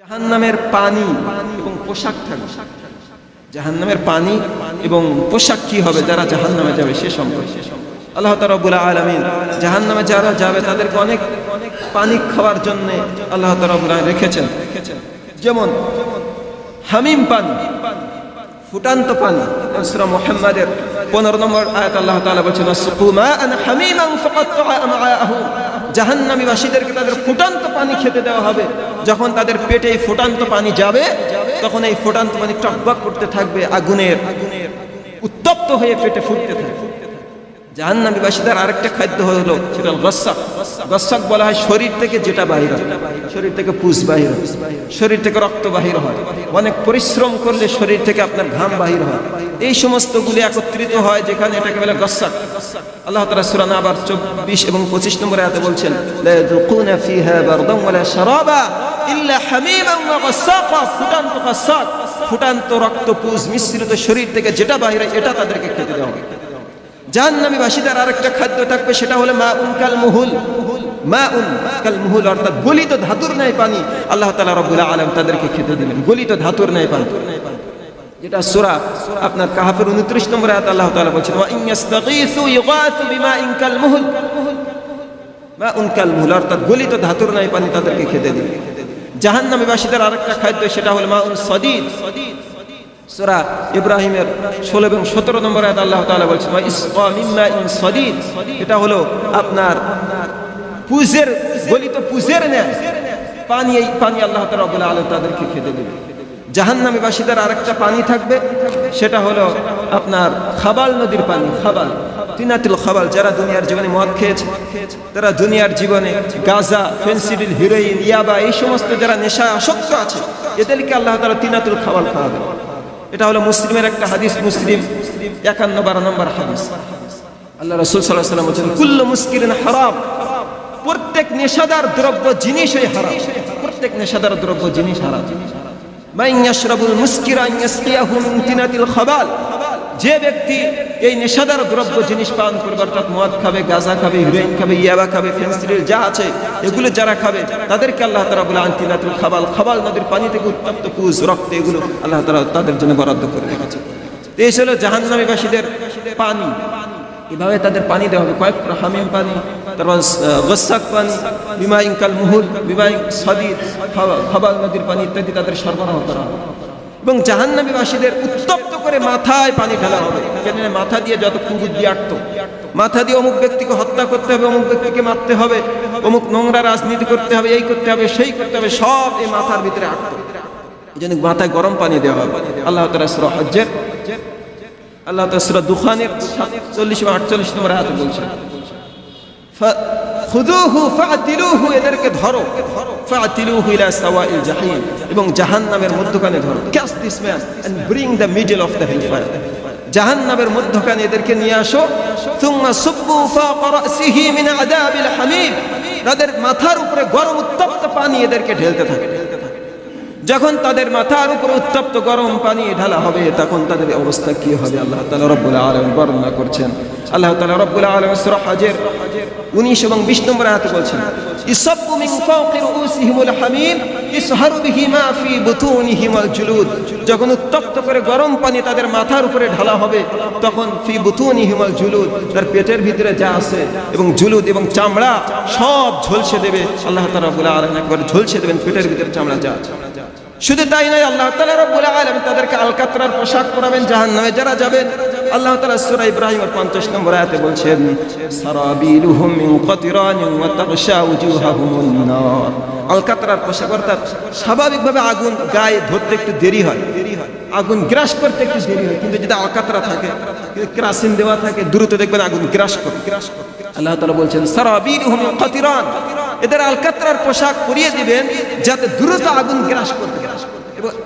জাহান্নামের পানি এবং পোশাক থাকবে। জাহান্নামের পানি এবং পোশাক কি হবে? যারা জাহান্নামে যাবে, সে সম্পর্কে। আল্লাহ তারবুল আলমিন জাহান্নামে যারা যাবে, তাদেরকে অনেক অনেক পানি খাওয়ার জন্য আল্লাহ তারবুল রেখেছেন। যেমন হামিম পানি, ফুটান্ত পানি মুহাম্মাদের পনেরো নম্বর আয়াত আল্লাহ তালা বলছেন জাহান্নামীবাসীদেরকে তাদের ফুটান্ত পানি খেতে দেওয়া হবে। যখন তাদের পেটে এই ফুটান্ত পানি যাবে, তখন এই ফুটান্ত পানি টকবক করতে থাকবে, আগুনের উত্তপ্ত হয়ে পেটে ফুটতে থাকবে। জাহান্নামীবাসীদের আরেকটা খাদ্য হলো, সেটা গসাক। গসাক বলা হয় শরীর থেকে যেটা বাহির হয়। শরীর থেকে পুষ বাহির হয়। শরীর থেকে রক্ত বাহির হয়। অনেক পরিশ্রম করলে শরীর থেকে আপনার ঘাম বাহির হয়। এই সমস্ত গুলি একত্রিত হয় যেখানে এটাকে বলে গসাক। আল্লাহ তাআলা সূরা আবার 24 এবং 25 নম্বর আয়াতে বলছেন ফুটান্ত রক্ত, পুষ মিশ্রিত শরীর থেকে যেটা বাহির হয়, এটা তাদেরকে খেতে দেওয়া হবে জাহান্নামী বাসীদের আরেকটা খাদ্য থাকবে, সেটা হলো মা উন কাল মুহুল। মা উন কাল মুহুল অর্থাৎ গলিত ধাতুর ন্যায় পানি। আল্লাহ তাআলা রব্বুল আলামিন তাদেরকে খেতে দিলেন, গলিত ধাতুর ন্যায় পানি। যেটা সূরা আপনার কাহাফের 29 নম্বর আয়াত আল্লাহ তাআলা বলেছেন মা উন কাল মুহুল। অর্থাৎ গলিত ধাতুর ন্যায় পানি তাদেরকে খেতে দিলেন। জাহান্নামী বাসীদের আরেকটা খাদ্য, সেটা হলো মা উন সদীদ। সূরা ইব্রাহিমের 16 এবং 17 নম্বর আয়াত আল্লাহ তাআলা বলছেন এটা হলো আপনার পুজের গলিত পুজের ন্যায়। পানি এই পানি আল্লাহ রব্বুল আলামিন তাদেরকে খেতে দেবে। জাহান্নামী বাসীদের আরেকটা পানি থাকবে, সেটা হলো আপনার খাবাল নদীর পানি, খাবাল। তিনাতুল খাবাল, যারা দুনিয়ার জীবনে মদ খেয়েছে, তারা দুনিয়ার জীবনে গাজা, ফেন্সিডিল, হিরোইন, ইয়াবা, এই সমস্ত যারা নেশা আসক্ত আছে, এদেরকে আল্লাহ তাআলা তিনাতুল খাবাল খাওয়াবে এটা হলো মুসলিমের একটা হাদিস, মুসলিম একান্ন বারো নম্বর হাদিস। আল্লাহ রসুল সাল্লাহ সাল্লাম বলছেন, কুল্ল মুস্কিরিন হারাম। প্রত্যেক নেশাদার দ্রব্য জিনিসই হারাম। প্রত্যেক নেশাদার দ্রব্য জিনিস হারাম। মাইয়াশরাবুল ইয়াশরাবুল মুসকিরা ইয়াসকিয়াহু মিন তিনাতিল খাবাল। যে ব্যক্তি এই নেশাদার দ্রব্য জিনিস পান করবে অর্থাৎ মদ খাবে, গাঁজা খাবে হিরোইন খাবে, ইয়াবা খাবে ফেন্সিডিল যা আছে, এগুলো যারা খাবে, তাদেরকে আল্লাহ তারা বলে আন্তিনাতুল খাবাল খাবাল নদীর পানি থেকে উত্তপ্ত পুষ রক্ত এগুলো আল্লাহ তারা তাদের জন্য বরাদ্দ করে রেখেছে। এই ছিল জাহান্নামীবাসীদের পানি। এভাবে তাদের পানি দেওয়া হবে। কয়েক হামিম পানি, তারপর গসাক পানি, বিমা ইনকাল মুহুল বিমা সদিদ খাবাল নদীর পানি ইত্যাদি তাদের সরবরাহ করা হবে। এবং জাহান্নামীবাসীদের উত্তপ্ত করে মাথায় পানি ফেলা হবে। কেন মাথা দিয়ে যত কুবুদ দিয়ে আটতো, মাথা দিয়ে অমুক ব্যক্তিকে হত্যা করতে হবে, অমুক ব্যক্তিকে মারতে হবে, অমুক নোংরা রাজনীতি করতে হবে, এই করতে হবে, সেই করতে হবে, সব এই মাথার ভিতরে আটতো। এই মাথায় গরম পানি দেওয়া হবে। আল্লাহ তালা হজ্জের, আল্লাহ তালা দুখানের চল্লিশ বা আটচল্লিশ নম্বর হাতে বলছেন খুদুহু ফাতিলুহু, এদেরকে ধরো। ফাতিলুহু ইলা সাওয়াইল জাহিম, এবং জাহান্নামের মধ্যখানে ধরো। Catch this man and bring the middle of the hellfire জাহান্নামের মধ্যখানে এদেরকে নিয়ে আসো। সুম্মা সুব্বু ফাওকা রাসিহি মিন আযাবিল হামিম। তাদের মাথার উপরে গরম উত্তপ্ত পানি এদেরকে ঢেলতে থাকে। যখন তাদের মাথার উপর উত্তপ্ত গরম পানি ঢালা হবে, তখন তাদের অবস্থা কি হবে? আল্লাহ তাআলা রব্বুল আলামিন বর্ণনা করছেন। আল্লাহ তাআলা রব্বুল আলামিন সূরা হজের 19 এবং 20 নম্বর হাতে বলছেন যখন উত্তপ্ত করে গরম পানি তাদের মাথার উপরে ঢালা হবে, তখন ফি বুতুনিহিমুল জুলুদ, তার পেটের ভিতরে যা আছে এবং জুলুদ এবং চামড়া সব ঝলসে দেবে। আল্লাহ তাআলা রব্বুল আলামিন একবার ঝলসে দেবেন, পেটের ভিতরে চামড়া যা আছে। শুধু তাই নয়, আল্লাহ তালা রব্বুল আলম তাদেরকে আলকাতরার পোশাক পরাবেন জাহান নামে যারা যাবেন আল্লাহ তালা সুরা ইব্রাহিমের 50 নম্বর আয়াতে বলছেন, সারাবিলুহুম মিন আলকাতরার পোশাক অর্থাৎ স্বাভাবিকভাবে আগুন গায়ে ধরতে একটু দেরি হয়। আগুন গ্রাস করতে একটু দেরি হয়? কিন্তু যদি আলকাতরা থাকে ক্রাসিন দেওয়া থাকে, দ্রুত দেখবেন আগুন গ্রাস করে গ্রাস করে আল্লাহ তালা বলছেন সারাবিলুহুম মিন কাতিরান। এদের আলকাতরার পোশাক পরিয়ে দিবেন, যাতে দ্রুত আগুন গ্রাস করতে গ্রাস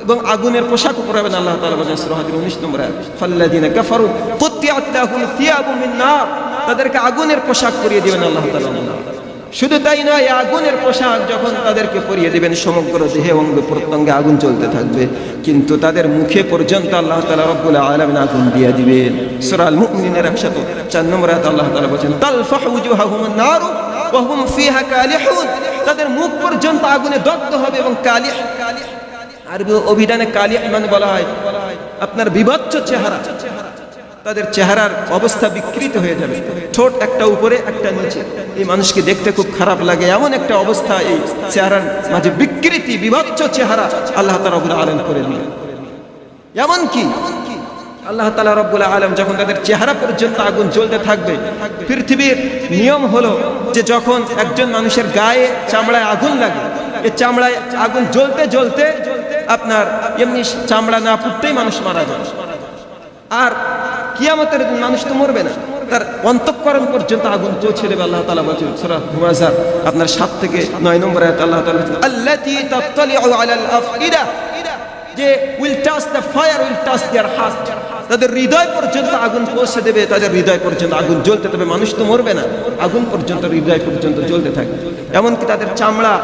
এবং আগুনের পোশাক পরাবেন আল্লাহ তাআলা বলেন সূরা হাদির 19 নম্বর আয়াত। ফাল্লাযিনা কাফারু কুত্তিয়াত লাহুম থিয়াবু মিন নার। তাদেরকে আগুনের পোশাক পরিয়ে দিবেন, আল্লাহ তাআলা শুধু তাই নয় আগুনের পোশাক যখন তাদেরকে পরিয়ে দিবেন, সমগ্র দেহে অঙ্গ প্রত্যঙ্গে আগুন চলতে থাকবে। কিন্তু তাদের মুখে পর্যন্ত আল্লাহ তাআলা রব্বুল আলামিন আগুন দিয়ে দিবেন। সূরা আল মুমিনের 104 নম্বর আয়াত আল্লাহ তালফাহু উজুহাহুম নার ওয়া হুম ফিহা কালিহুন। তাদের মুখ পর্যন্ত আগুনে দগ্ধ হবে এবং কালিহ, আরবি অভিধানে কালিয়া মানে বলা হয়, আপনার বিভৎস চেহারা। তাদের চেহারার অবস্থা বিকৃত হয়ে যাবে। ঠোঁট একটা উপরে, একটা নিচে। এই মানুষকে দেখতে খুব খারাপ লাগে। এমন একটা অবস্থা এই চেহারার মাঝে বিকৃতি, বিভৎস চেহারা আল্লাহ তালা রবুল আলম করে নিয়ে এমন কি? আল্লাহ তালা রব্বুল আলম যখন তাদের চেহারা পর্যন্ত আগুন জ্বলতে থাকবে, পৃথিবীর নিয়ম হলো যে যখন একজন মানুষের গায়ে, চামড়ায় আগুন লাগে এই চামড়ায় আগুন জ্বলতে জ্বলতে আপনার এমনি চামড়া না পুড়তেই মানুষ মারা যায়। আর কিয়ামতের দিন মানুষ তো মরবে না। তার অন্তঃকরণ পর্যন্ত আগুন পৌঁছে দেবে, আল্লাহ তালা বলছে, সূরা হুমাজার আপনার সাত থেকে নয় নম্বর আয়াত আল্লাহ তালা আল্লাহ যে will touch the fire will touch their heart তাদের হৃদয় পর্যন্ত আগুন পৌঁছে দেবে, তাদের হৃদয় পর্যন্ত আগুন জ্বলতে দেবে মানুষ তো মরবে না। আগুন পর্যন্ত, হৃদয় পর্যন্ত জ্বলতে থাকবে। এমনকি তাদের চামড়া,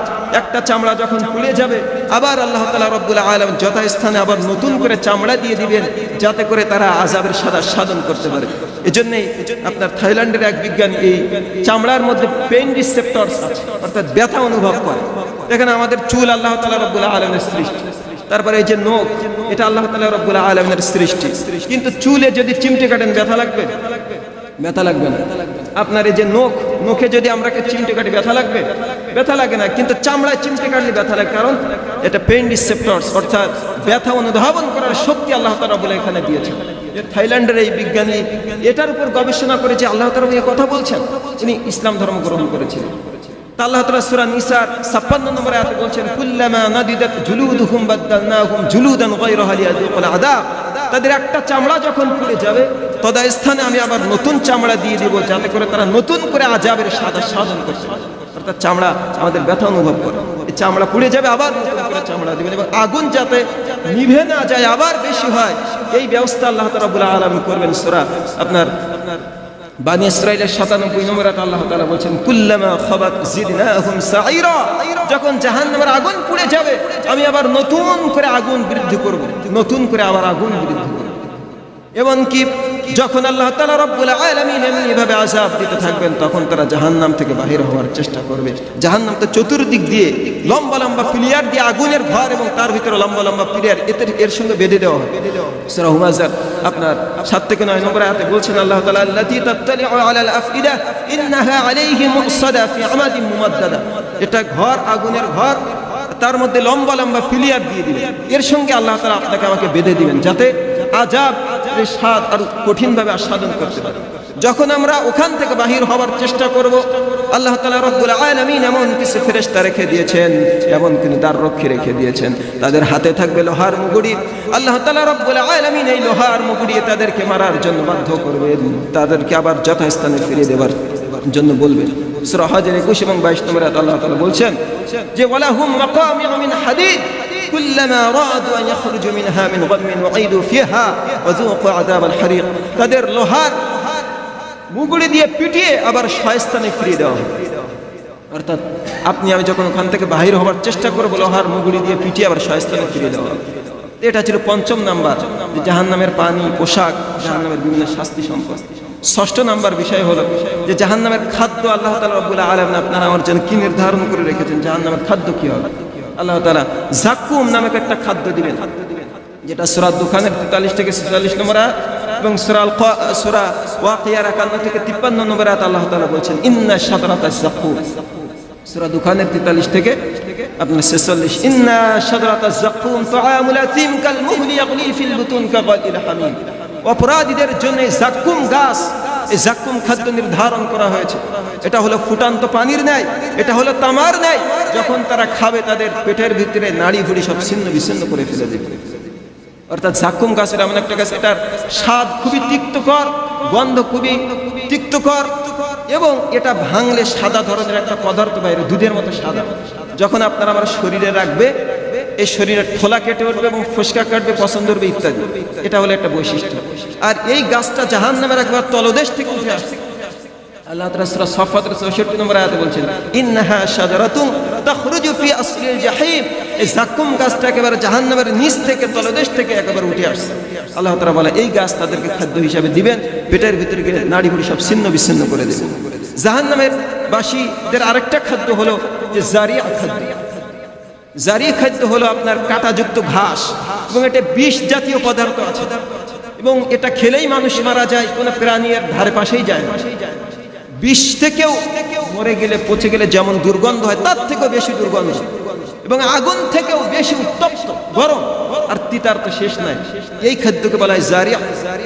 একটা চামড়া যখন পুড়ে যাবে, আবার আল্লাহ তালা রব্বুল আলম যথাস্থানে আবার নতুন করে চামড়া দিয়ে দিবেন, যাতে করে তারা আজাবের সাদা সাধন করতে পারে। এজন্যই আপনার থাইল্যান্ডের এক বিজ্ঞানী এই চামড়ার মধ্যে পেইন রিসেপ্টরস আছে, অর্থাৎ ব্যথা অনুভব করে। এখানে আমাদের চুল আল্লাহ তালা রব্বুল আলমের সৃষ্টি। তারপরে এই যে নখ, এটা আল্লাহ তালা রব্বুল আলমের সৃষ্টি। কিন্তু চুলে যদি চিমটে কাটেন, ব্যথা লাগবে? ব্যথা লাগবে না। আপনার এই যে নখ, নখে যদি আমরা চিমটে কাটি, ব্যথা লাগবে? ব্যথা লাগে না। কিন্তু চামড়ায় চিমটে কাটলে ব্যথা লাগে। কারণ এটা পেইন রিসেপ্টরস অর্থাৎ ব্যথা অনুধাবন করার শক্তি আল্লাহ তালা বলে এখানে দিয়েছে থাইল্যান্ডের এই বিজ্ঞানী এটার উপর গবেষণা করেছে আল্লাহ তালা কথা বলছেন, তিনি ইসলাম ধর্ম গ্রহণ করেছিলেন। আল্লাহ তাআলা সূরা নিসার 56 নম্বর আয়াতে বলছেন, কুল্লামা নাদিদাত জুলুদুহুম বাদদালনাহুম জুলুদান গায়রাহা লিয়াযুকুল আযাব। তাদের একটা চামড়া যখন পুড়ে যাবে তদা স্থানে আমি আবার নতুন চামড়া দিয়ে দেব, যাতে করে তারা নতুন করে আযাবের সাদা সাধন পারে। অর্থাৎ চামড়া আমাদের ব্যথা অনুভব করে। এই চামড়া পুড়ে যাবে আবার চামড়া দিবেন এবং আগুন যাতে নিভে না যায় আবার বেশি হয়, এই ব্যবস্থা আল্লাহ তাআলা রাব্বুল আলামিন করবেন সূরা আপনার আপনার বানি ইসরায়েলের সাতানব্বই নম্বর আল্লাহ তালা বলছেন, কুল্লামা খবাত জিদনাহুম সাইরা যখন আগুন পুড়ে যাবে, আমি আবার নতুন করে আগুন বৃদ্ধি করব, নতুন করে আবার আগুন বৃদ্ধি করব। এমনকি যখন আল্লাহ তাআলা রব্বুল আলামিন এমনি এভাবে আযাব দিতে থাকবেন, তখন তারা জাহান্নাম থেকে বাহির হওয়ার চেষ্টা করবে। জাহান্নাম তো চতুর্দিক দিয়ে লম্বা লম্বা প্লেয়ার দিয়ে আগুনের ঘর এবং তার ভিতরে লম্বা লম্বা প্লেয়ার, এতে এর সঙ্গে বেঁধে দেওয়া হয় আপনার সাত থেকে নয় আয়াতে বলছেন, আল্লাহ তাআলা, আল্লাতী তাত্তালিউ আলাল আফইদা, ইন্নাহা আলাইহি মুসাদা ফি মুমাদ্দাদা। এটা ঘর, আগুনের ঘর, তার মধ্যে লম্বা লম্বা প্লেয়ার দিয়ে দিবেন এর সঙ্গে আল্লাহ তাআলা আপনাকে আমাকে বেঁধে দিবেন, যাতে আজাব এর স্বাদ আর কঠিনভাবে আস্বাদন করতে পারে। যখন আমরা ওখান থেকে বাহির হওয়ার চেষ্টা করব, আল্লাহ তালা রব্বুল আলমিন এমন কিছু ফেরেস্তা রেখে দিয়েছেন এমন তিনি তার রক্ষী রেখে দিয়েছেন। তাদের হাতে থাকবে লোহার মুগুড়ি আল্লাহ তালা রব্বুল আলমিন এই লোহার মুগুড়ি তাদেরকে মারার জন্য বাধ্য করবেন। তাদেরকে আবার যথাস্থানে ফিরিয়ে দেবার জন্য বলবেন। সুরা হজের একুশ এবং বাইশ নম্বর আল্লাহ তালা বলছেন, যে ওয়ালা হুম হাদিদ। كلما رادوا أن يخرجوا منها من غم وعيدوا فيها وذوقوا عذاب الحريق তাদের লোহার মুগুড়ি দিয়ে পিটিয়ে আবার শয়স্থানে ফিরিয়ে দেওয়া হবে অর্থাৎ আপনি আমি যখন ওখান থেকে বাহির হওয়ার চেষ্টা করবো লোহার মুগুড়ি দিয়ে পিটিয়ে আবার শয়স্থানে ফিরিয়ে দেওয়া হবে এটা ছিল পঞ্চম নাম্বার যে জাহান নামের পানি পোশাক জাহান নামের বিভিন্ন শাস্তি সম্পদ ষষ্ঠ নাম্বার বিষয় হলো যে জাহান নামের খাদ্য আল্লাহ তালা রব্বুল্লাহ আলম আপনারা আমার জন্য কি নির্ধারণ করে রেখেছেন জাহান নামের খাদ্য কি হবে আল্লাহ তালা জাকুম নামক একটা খাদ্য দিবেন, যেটা সুরা দোকানের তেতাল্লিশ থেকে ছেচল্লিশ নম্বর এবং সুরাল সুরা ওয়াকিয়ার একান্ন থেকে তিপ্পান্ন নম্বর আল্লাহ তালা বলছেন, ইন্না সাদরাত জাকুম সুরা দোকানের তেতাল্লিশ থেকে আপনার ছেচল্লিশ, ইন্না সাদরাত জাকুম তুআমুল কাল মুহলি ইয়াগলি ফিল বুতুন কাগালিল হামিম। অপরাধীদের জন্য জাকুম গাছ এই জাকুম খাদ্য নির্ধারণ করা হয়েছে। এটা হলো ফুটান্ত পানির ন্যায়, এটা হলো তামার ন্যায়। যখন তারা খাবে, তাদের পেটের ভিতরে নাড়ি ভুড়ি সব ছিন্ন বিচ্ছিন্ন করে ফেলে দেবে। অর্থাৎ জাকুম গাছের এমন একটা গাছ, এটার স্বাদ খুবই তিক্তকর, গন্ধ খুবই তিক্তকর, এবং এটা ভাঙলে সাদা ধরনের একটা পদার্থ বাইরে, দুধের মতো সাদা। যখন আপনারা আমার শরীরে রাখবে এই শরীরের খোলা কেটে উঠবে এবং ফুসকা কাটবে, পছন্দ করবে ইত্যাদি। এটা হলো একটা বৈশিষ্ট্য। আর এই গাছটা জাহান নামের একবার তলদেশ থেকে উঠে আসছে। আল্লাহ তাআলা সূরা 64 নম্বর বলছেন এই জাকুম গাছটা একেবারে জাহান্নামের নিচ থেকে, তলদেশ থেকে একেবারে উঠে আসছে। বলে, এই গাছ তাদেরকে খাদ্য হিসাবে দিবেন, পেটের ভিতরে সব ছিন্ন বিচ্ছিন্ন করে জাহান্নামের বাসীদের আরেকটা খাদ্য হলো যে জারিয়া খাদ্য। জারি খাদ্য হলো আপনার কাঁটাযুক্ত ঘাস এবং এটা বিষ জাতীয় পদার্থ আছে। এবং এটা খেলেই মানুষ মারা যায়, কোনো প্রাণী এর ধারে পাশেই যায় বিষ থেকেও মরে গেলে, পচে গেলে যেমন দুর্গন্ধ হয়, তার থেকেও বেশি দুর্গন্ধ। এবং আগুন থেকেও বেশি উত্তপ্ত, গরম। আর তিতার তো শেষ নাই এই খাদ্যকে বলা হয় জারিয়া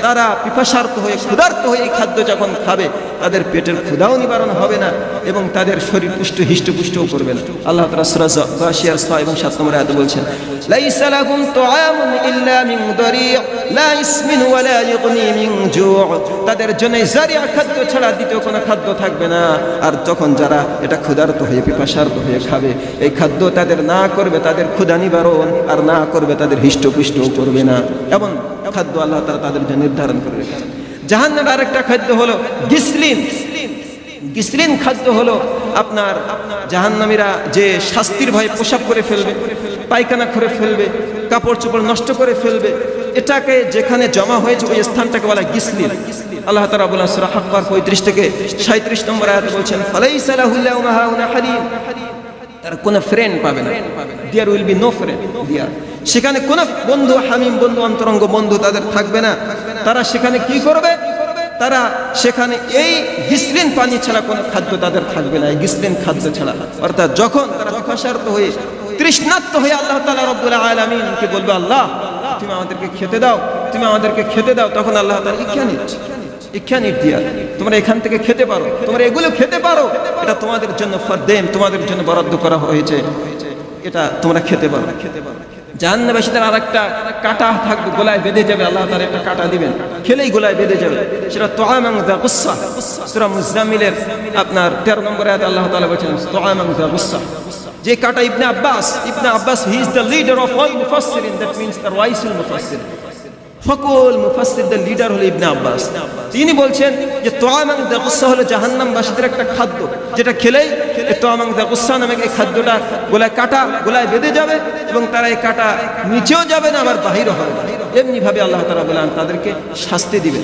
তারা পিপাসার্থ হয়ে ক্ষুধার্ত হয়ে এই খাদ্য যখন খাবে তাদের পেটের ক্ষুধাও নিবারণ হবে না এবং তাদের শরীর পুষ্ট হিষ্টপুষ্টও করবে না আল্লাহ তালা সুরাজ বাসিয়ার ছয় এবং সাত নম্বর আয়াতে বলছেন ليس لهم طعام إلا من ضريع لا اسم ولا يغني من جوع তাদের জন্য জারিয়া খাদ্য ছাড়া দ্বিতীয় কোনো খাদ্য থাকবে না আর তখন যারা এটা ক্ষুধার্ত হয়ে পিপাসার্ত হয়ে খাবে এই খাদ্য তাদের না করবে তাদের ক্ষুধা নিবারণ আর না করবে তাদের হিষ্টপুষ্টও করবে না। এমন খাদ্য আল্লাহ তারা তাদের জন্য নির্ধারণ করে রেখেছেন। জাহান্নার আরেকটা খাদ্য হলো গিসলিন। গিসলিন খাদ্য হলো আপনার জাহান্নামীরা যে শাস্তির ভয়ে পোশাক করে ফেলবে, পায়খানা করে ফেলবে, কাপড় চোপড় নষ্ট করে ফেলবে, এটাকে যেখানে জমা হয়েছে ওই স্থানটাকে বলা গিসলিন। আল্লাহ তাআলা বলেন সূরা হাক্কার 35 থেকে 37 নম্বর আয়াতে বলছেন হাউনা হালিম। তার কোনো ফ্রেন্ড পাবে না। There will be no friend there সেখানে কোনো বন্ধু, হামিম বন্ধু, অন্তরঙ্গ বন্ধু তাদের থাকবে না। তারা সেখানে কি করবে? তারা সেখানে এই গিসলিন পানি ছাড়া কোনো খাদ্য তাদের থাকবে না, এই গিসলিন খাদ্য ছাড়া। অর্থাৎ যখন তারা হয়ে, তৃষ্ণার্ত হয়ে আল্লাহ তাআলা রব্বুল আলামিনকে বলবে, আল্লাহ, তুমি আমাদেরকে খেতে দাও, তুমি আমাদেরকে খেতে দাও। তখন আল্লাহ তালা ইচ্ছা নিচ্ছে ইচ্ছা নির্দিয়া তোমরা এখান থেকে খেতে পারো, তোমরা এগুলো খেতে পারো। এটা তোমাদের জন্য ফরদেম তোমাদের জন্য বরাদ্দ করা হয়েছে। এটা তোমরা খেতে পারো খেতে পারো। জাহান্নাবাসীদের আর একটা কাটা থাকবে গোলায় বেঁধে যাবে, আল্লাহ তার একটা কাটা দিবেন। খেলেই গোলায় বেঁধে যাবে। সেটা তোয়ামাং দা গুসা সুরা মুজামিলের আপনার তেরো নম্বরে আল্লাহ তাআলা বলছেন, তোয়ামাং দা গুসা যে কাটা Ibn Abbas Ibn Abbas he is the leader of all মুফাসসিরিন that means the রাইসুল মুফাসসির। সকল মুফাসসিরদের লিডার হলো ইবনে আব্বাস। তিনি বলছেন যে তোয়ামাং দা গুসা হলো জাহান্নামবাসীদের একটা খাদ্য, যেটা খেলেই নামে এই খাদ্যটা গোলায় কাটা, গোলায় বেঁধে যাবে এবং তারা এই কাটা নিচেও যাবে না, আবার বাহিরও হবে। না এমনি ভাবে আল্লাহ তাআলা বলেন তাদেরকে শাস্তি দিবে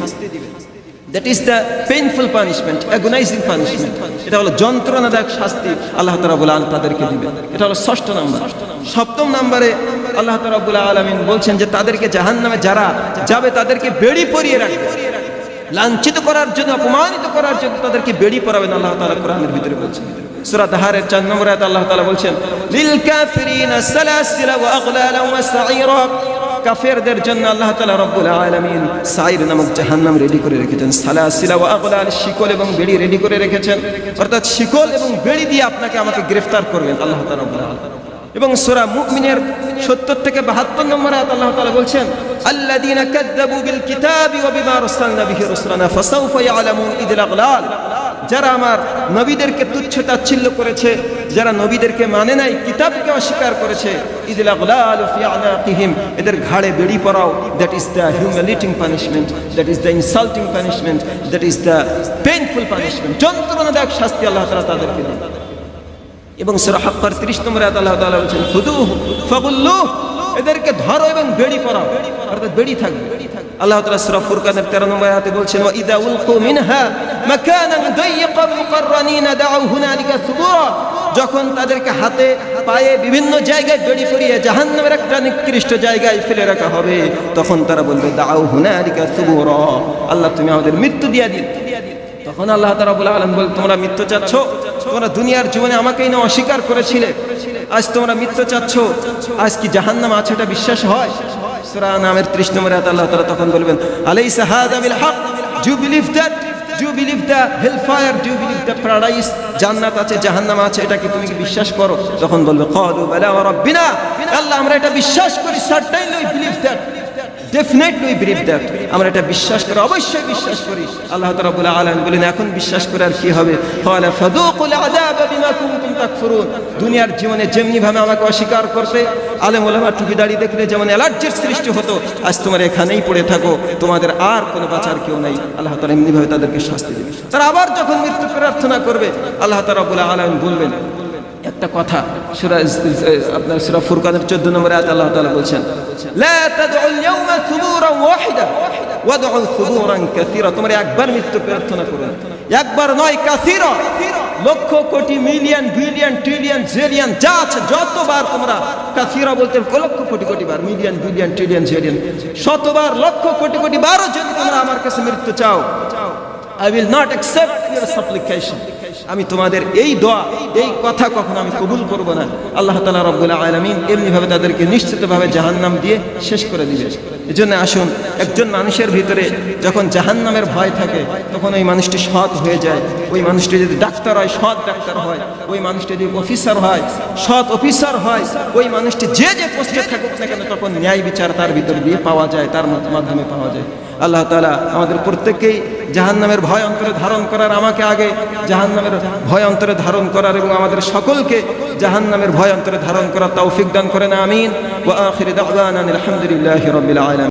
that is the painful punishment agonising punishment এটা হলো যন্ত্রণাদায়ক শাস্তি, আল্লাহ তাআলা বলেন তাদেরকে দিবে এটা হলো ষষ্ঠ নাম্বার। সপ্তম নম্বরে আল্লাহ তাআলা রব্বুল আলামিন বলছেন যে, তাদেরকে জাহান্নামে যারা যাবে, তাদেরকে বেড়ি পরিয়ে রাখবে। লাঞ্ছিত করার জন্য, অপমানিত করার জন্য তাদেরকে বেড়ি পরাবেন। আল্লাহ তাআলা কোরআনের ভিতরে বলছেন। সূরা দাহারের 4 নম্বর আয়াতে আল্লাহ তাআলা বলছেন, লিল কাফিরিনা সালাসিলা ওয়া আগলালা ওয়া সাঈরা। কাফেরদের জন্য আল্লাহ তাআলা রব্বুল আলামিন সাইর নামক জাহান্নাম রেডি করে রেখেছেন। সালাসিলা ওয়া আগলাল শিকল এবং বেড়ি রেডি করে রেখেছেন। অর্থাৎ শিকল এবং বেড়ি দিয়ে আপনাকে আমাকে গ্রেফতার করবেন আল্লাহ তাআলা রব্বুল আলামিন। এবং সূরা মুমিনের 70 থেকে 72 নম্বর আয়াত আল্লাহ তাআলা বলছেন, আল্লাযীনা কাযযাবু বিল কিতাবি ওয়া বিমা আরসালনা বিহি রাসূলানা ফাসাউফা ইয়ালামুন ইদিল আগলাল। যারা আমার নবীদেরকে তুচ্ছ তাচ্ছিল্য করেছে, যারা নবীদেরকে মানে নাই, কিতাবকে অস্বীকার করেছে এদের ঘাড়ে বেড়ি পড়াও that is the humiliating punishment that is the insulting punishment that is the painful punishment যন্ত্রণাদায়ক শাস্তি আল্লাহ তাআলা তাদেরকে দেন। এবং সুরা হাক্কার 30 নম্বরে আল্লাহ তাআলা বলেছেন খুদুহু ফাগুল্লু এদেরকে ধরো এবং বেড়ি পরাও, অর্থাৎ বেড়ি থাকবে। আল্লাহ তাআলা সূরা ফুরকানের 13 নম্বর আয়াতে বলছেন, ওয়া ইদা উলকু মিনহা মাকানান দায়িকান মুকাররানিনা দাউ হুনালিকা সুবুরা। যখন তাদেরকে হাতে পায়ে বিভিন্ন জায়গায় বেড়ি পরিয়ে জাহান্নামের একটা নিকৃষ্ট জায়গায় ফেলে রাখা হবে, তখন তারা বলবে দাউ হুনালিকা সুবুরা। আল্লাহ, তুমি আমাদের মৃত্যু দিয়া দিন তখন আল্লাহ তাআলা বলে আলম বল, তোমরা মৃত্যু চাচ্ছ? তোমরা দুনিয়ার জীবনে আমাকেই না অস্বীকার করেছিলে। আজ তোমরা মৃত্যু চাচ্ছ? আজ কি জাহান্নাম আছে এটা বিশ্বাস হয়? সূরা নামের 30 নম্বরে আল্লাহ তালা তখন বলবেন, আলাইসা হাদা বিল হক? Do believe that do believe the hell fire do believe the paradise জান্নাত আছে, জাহান্নাম আছে, এটা কি তুমি কি বিশ্বাস করো? তখন বলবে, ক্বালু বেলা আমার বিনা আল্লাহ, আমরা এটা বিশ্বাস করি certainly believe that definitely believe that আমরা এটা বিশ্বাস করি, অবশ্যই বিশ্বাস করি। আল্লাহ তাআলা আলামিন বলেন, এখন বিশ্বাস করে আর কি হবে? দুনিয়ার জীবনে যেমনি ভাবে আমাকে অস্বীকার করতে আলেম ওলামা টুপি দাড়ি দেখলে যেমন অ্যালার্জির সৃষ্টি হতো, আজ তোমার এখানেই পড়ে থাকো, তোমাদের আর কোনো বাঁচার কেউ নেই। আল্লাহ তাআলা এমনিভাবে তাদেরকে শাস্তি দেবে। তারা আবার যখন মৃত্যু প্রার্থনা করবে, আল্লাহ তাআলা রাব্বুল আলামিন বলবেন একটা কথা, সূরা আপনার সূরা ফুরকানের 14 নম্বরে আয়াত আল্লাহ তাআলা বলছেন তোমরা একবার মৃত্যু প্রার্থনা করো। একবার নয়, কাসির। Lakh crore, million, billion, trillion, জেলিয়ন, যা আছে, যতবার তোমরা কাসিরা বলতে লক্ষ কোটি কোটি বার, মিলিয়ন, বিলিয়ন, ট্রিলিয়ন, জেলিয়ন, শতবার, লক্ষ কোটি কোটি বারও যদি তোমরা আমার কাছে মৃত্যু চাও I will not accept your supplication আমি তোমাদের এই দোয়া, এই কথা কখনো আমি কবুল করব না। আল্লাহ তালা রব্বুল আলমিন এমনিভাবে তাদেরকে নিশ্চিতভাবে জাহান্নাম দিয়ে শেষ করে দিবে এই জন্য আসুন, একজন মানুষের ভিতরে যখন জাহান্নামের ভয় থাকে, তখন ওই মানুষটি সৎ হয়ে যায়। ওই মানুষটি যদি ডাক্তার হয়, সৎ ডাক্তার হয়। ওই মানুষটি যদি অফিসার হয়, সৎ অফিসার হয়। ওই মানুষটি যে যে পোস্টে থাকুক না কেন, তখন ন্যায় বিচার তার ভিতর দিয়ে পাওয়া যায়, তার মাধ্যমে পাওয়া যায়। আল্লাহ তালা আমাদের প্রত্যেককেই জাহান্নামের ভয় অন্তরে ধারণ করার, আমাকে আগে জাহান্নামের ভয় অন্তরে ধারণ করার এবং আমাদের সকলকে জাহান্নামের ভয় অন্তরে ধারণ করার তৌফিক দান করেন, আমিন। ও আখির আলহামদুলিল্লাহ আলামিন।